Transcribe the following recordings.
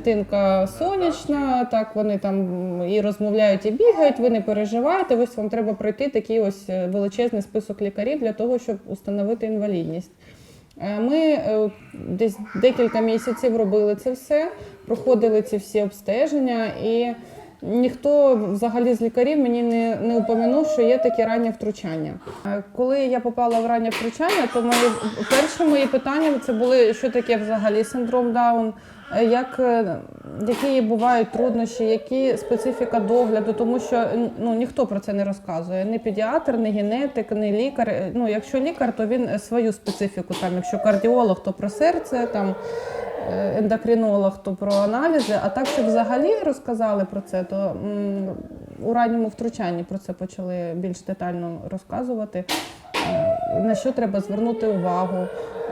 дитинка сонячна, так вони там і розмовляють, і бігають. Ви не переживаєте. Ось вам треба пройти такий ось е, величезний список лікарів для того, щоб установити інвалідність. Е, Ми е, десь декілька місяців робили це все, проходили ці всі обстеження, і ніхто взагалі з лікарів мені не, не упомянув, що є таке раннє втручання. Е, Коли я попала в раннє втручання, то мої перші мої питання це були, що таке взагалі синдром Даун. е, Як, е, які бувають труднощі, які специфіка догляду, тому що ну, ніхто про це не розказує. Ні педіатр, ні генетик, ні лікар. Ну, якщо лікар, то він свою специфіку, там, якщо кардіолог, то про серце, там, ендокринолог, то про аналізи. А так, щоб взагалі розказали про це, то у ранньому втручанні про це почали більш детально розказувати. Е, На що треба звернути увагу,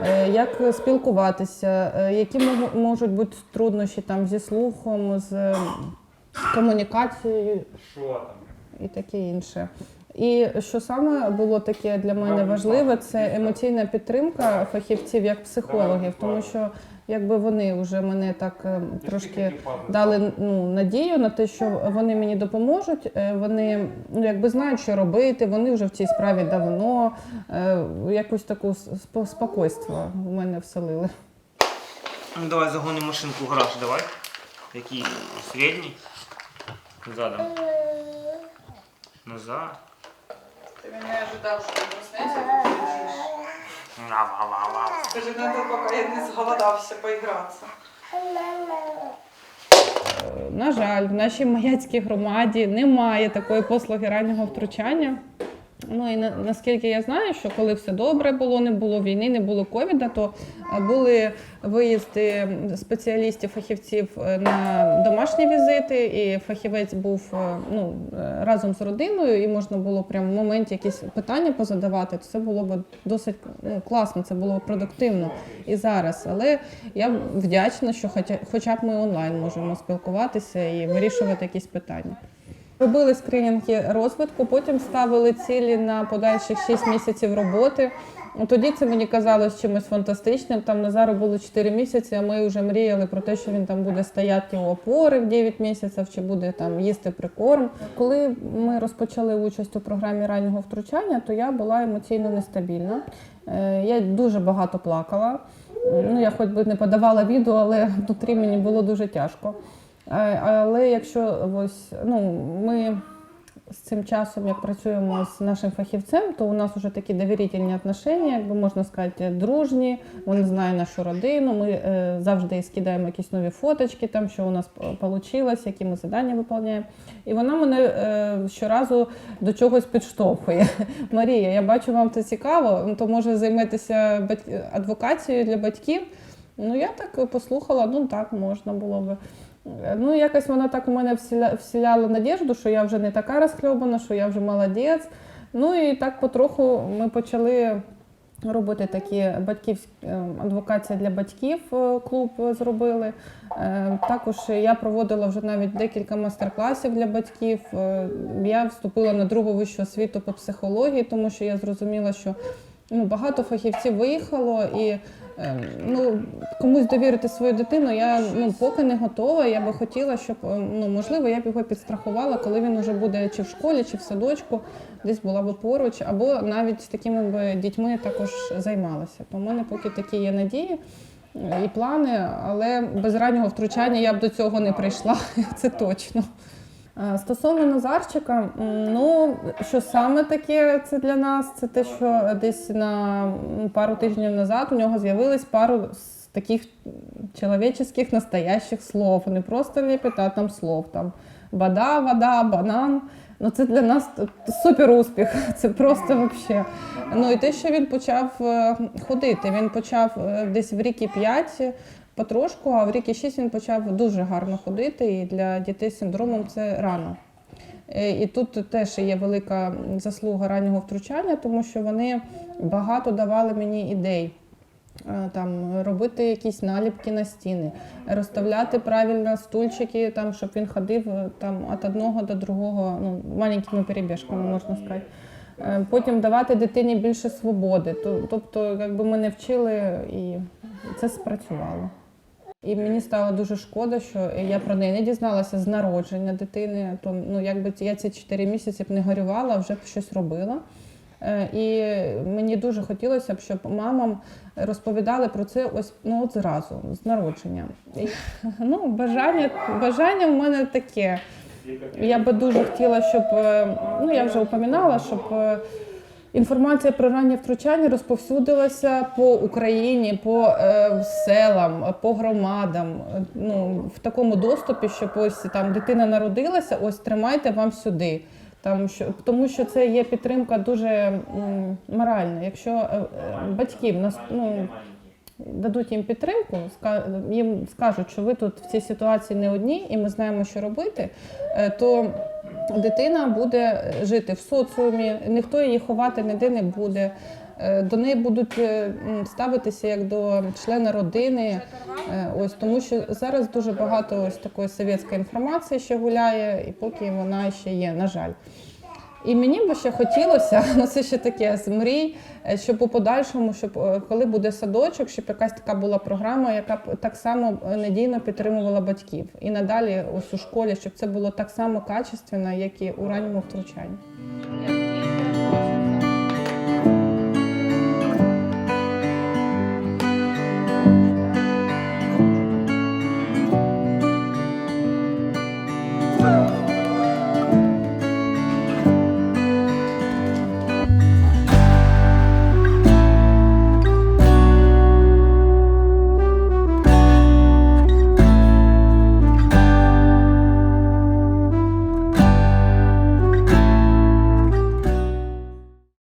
е, як спілкуватися, е, які можуть бути труднощі там зі слухом, з комунікацією Що там? і таке інше. І що саме було таке для мене важливе, це емоційна підтримка фахівців як психологів, тому що якби вони вже мене так е, трошки дали ну, надію на те, що вони мені допоможуть. е, Вони ну, якби знають, що робити, вони вже в цій справі давно. е, Якось таку спо- спокойство в мене вселили. Ну давай загонимо машинку в гараж, давай. Який? Середній? Задом. Назад. Ти мене ожидав, що проснеться, Ла-ла-ла-ла. Скажи, надо, поки я не зголодався поігратися. На жаль, в нашій маяцькій громаді немає такої послуги раннього втручання. Ну і на, наскільки я знаю, що коли все добре було, не було війни, не було ковіда, то е, були виїзди спеціалістів, фахівців е, на домашні візити, і фахівець був е, ну, разом з родиною, і можна було прямо в моменті якісь питання позадавати. то Це було б досить ну, класно, це було продуктивно і зараз. Але я вдячна, що хоча, хоча б ми онлайн можемо спілкуватися і вирішувати якісь питання. Робили скринінги розвитку, потім ставили цілі на подальших 6 місяців роботи. Тоді це мені казалось чимось фантастичним. Там Назару було 4 місяці, а ми вже мріяли про те, що він там буде стояти у опори в 9 місяців, чи буде там їсти прикорм. Коли ми розпочали участь у програмі раннього втручання, то я була емоційно нестабільна. Е, Я дуже багато плакала. Ну, я хоч би не подавала відео, але внутрі мені було дуже тяжко. Але якщо ось ну ми з цим часом, як працюємо з нашим фахівцем, то у нас вже такі довірительні отношення, якби можна сказати, дружні. Він знає нашу родину. Ми е, завжди скидаємо якісь нові фоточки, там що у нас вийшло, які ми завдання виконуємо. І вона мене е, щоразу до чогось підштовхує. Марія, я бачу, вам це цікаво. То може займетеся адвокацією для батьків. Ну я так послухала, ну так можна було би. Ну, якось вона так у мене вселя- вселяла надіжду, що я вже не така розхльобана, що я вже молодець. Ну і так потроху ми почали робити такі батьківські е, адвокація для батьків е, клуб зробили. Е, Також я проводила вже навіть декілька майстер-класів для батьків. Е, Я вступила на другу вищу освіту по психології, тому що я зрозуміла, що ну, багато фахівців виїхало і е, ну, комусь довірити свою дитину я ну, поки не готова. Я би хотіла, щоб е, ну, можливо я б його підстрахувала, коли він вже буде чи в школі, чи в садочку, десь була б поруч, або навіть з такими б дітьми також займалася. То мене поки такі є надії. е, І плани, але без раннього втручання я б до цього не прийшла, це точно. Е, Стосовно Назарчика, ну що саме таке це для нас? Це те, що десь на пару тижнів назад у нього з'явилось пару таких чоловічих настоящих слов. Не просто ліпить, а там слов. Там вода, вода, банан. Ну це для нас супер успіх. Це просто взагалі. Ну і те, що він почав е, ходити. Він почав е, десь в ріки 5 потрошку, а в ріки 6 він почав дуже гарно ходити. І для дітей з синдромом це рано. Е, І тут теж є велика заслуга раннього втручання, тому що вони багато давали мені ідей. Е, Там робити якісь наліпки на стіни, розставляти правильно стульчики, там, щоб він ходив е, там від одного до другого, ну, маленькими перебіжками, можна сказати. Потім давати дитині більше свободи. Тобто, якби ми не вчили, і це спрацювало. І мені стало дуже шкода, що я про неї не дізналася з народження дитини. То ну якби я ці 4 місяці б не горювала, вже б щось робила. Е, І мені дуже хотілося б, щоб мамам розповідали про це ось ну от зразу, з народження. І, ну, бажання, бажання в мене таке. Я би дуже хотіла, щоб е, ну я вже упоминала, щоб е, інформація про раннє втручання розповсюдилася по Україні, по е, селам, по громадам. е, Ну в такому доступі, щоб ось там дитина народилася, ось тримайте вам сюди. Там що тому, що це є підтримка дуже м, моральна. Якщо е, е, батьків нас ну дадуть їм підтримку, їм скажуть, що ви тут в цій ситуації не одні, і ми знаємо, що робити, е, то дитина буде жити в соціумі, ніхто її ховати ніде не буде. Е, До неї будуть е, ставитися як до члена родини. Е, Ось тому, що зараз дуже багато ось такої совєтської інформації ще гуляє, і поки вона ще є, на жаль. І мені би ще хотілося, ну це ще таке з мрій, е, щоб у подальшому, щоб е, коли буде садочок, щоб якась така була програма, яка б так само е, надійно підтримувала батьків. І надалі ось у школі, щоб це було так само качественно, як і у ранньому втручанні.